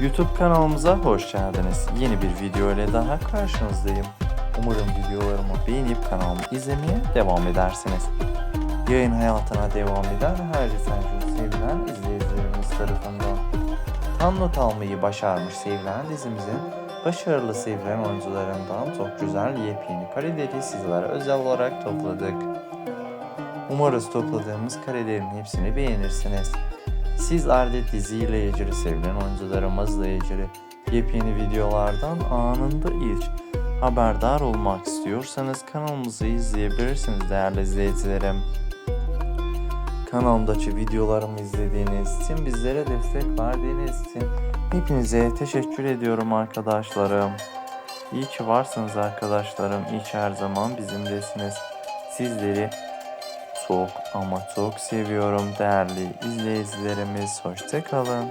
YouTube kanalımıza hoş geldiniz. Yeni bir video ile daha karşınızdayım. Umarım videolarımı beğenip kanalımı izlemeye devam edersiniz. Yayın hayatına devam eden her lisancı sevilen izleyicilerimiz tarafından tam not almayı başarmış sevilen dizimizin başarılı sevilen oyuncularından çok güzel yepyeni kareleri sizlere özel olarak topladık. Umarız topladığımız karelerin hepsini beğenirsiniz. Sizler de diziyle sevilen oyuncularımızla ilgili yepyeni videolardan anında ilk haberdar olmak istiyorsanız kanalımızı izleyebilirsiniz değerli izleyicilerim. Kanalımdaki videolarımı izlediğiniz için, bizlere destek verdiğiniz için hepinize teşekkür ediyorum arkadaşlarım. İyi ki varsınız arkadaşlarım. İyi ki her zaman bizimlesiniz. Sizleri çok ama çok seviyorum değerli izleyicilerimiz. Hoşçakalın.